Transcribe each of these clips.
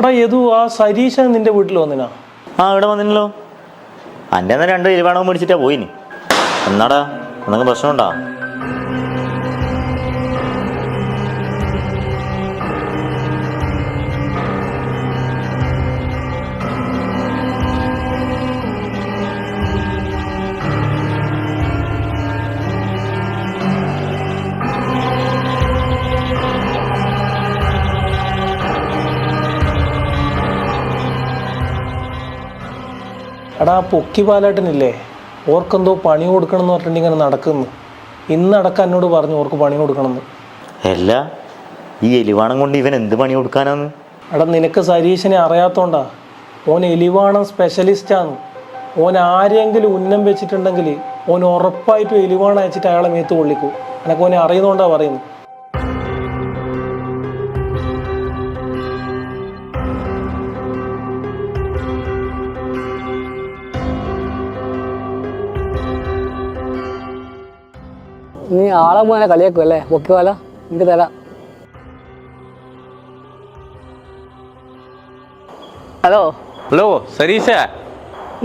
എടാ യദു ആ സരീശൻ നിന്റെ വീട്ടിൽ വന്നിനാ? ആ ഇവിടെ വന്നില്ലല്ലോ എന്റെ രണ്ട് എലിവാണവും മേടിച്ചിട്ടാ പോയിന്. എന്നാടാ എന്തെങ്കിലും പ്രശ്നമുണ്ടോ? എടാ പൊക്കി പാലാട്ടനില്ലേ? ഓർക്കെന്തോ പണി കൊടുക്കണം എന്ന് പറഞ്ഞിട്ട് ഇങ്ങനെ നടക്കുന്നു. ഇന്ന് അടക്കം എന്നോട് പറഞ്ഞു ഓർക്ക് പണി കൊടുക്കണമെന്ന്. അല്ല ഈ എലിവാണം കൊണ്ട് ഇവൻ എന്ത് പണി കൊടുക്കാനാന്ന്? എടാ നിനക്ക് സരീശനെ അറിയാത്തോണ്ടാ. ഓൻ എലിവാണം സ്പെഷ്യലിസ്റ്റാണ് ഓൻ ആരെങ്കിലും ഉന്നം വെച്ചിട്ടുണ്ടെങ്കിൽ ഓൻ ഉറപ്പായിട്ടും എലിവാണം അയച്ചിട്ട് അയാളെ മേത്ത് കൊള്ളിക്കൂ. എനക്ക് ഓനെ അറിയുന്നോണ്ടാ പറയുന്നത്. നീ ആളെ പോലെ കളിയാക്കും അല്ലേ? ഒക്കെ വല എനിക്ക് തരാം. ഹലോ? ഹലോ സരീശ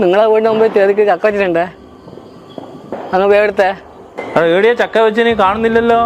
നിങ്ങളെ വീടിന് മുമ്പ് ചെറുക്ക് ചക്ക വെച്ചിട്ടുണ്ടേ? അങ്ങ് വേടുത്തേ എവിടെയാ ചക്ക വെച്ച് നീ കാണുന്നില്ലല്ലോ?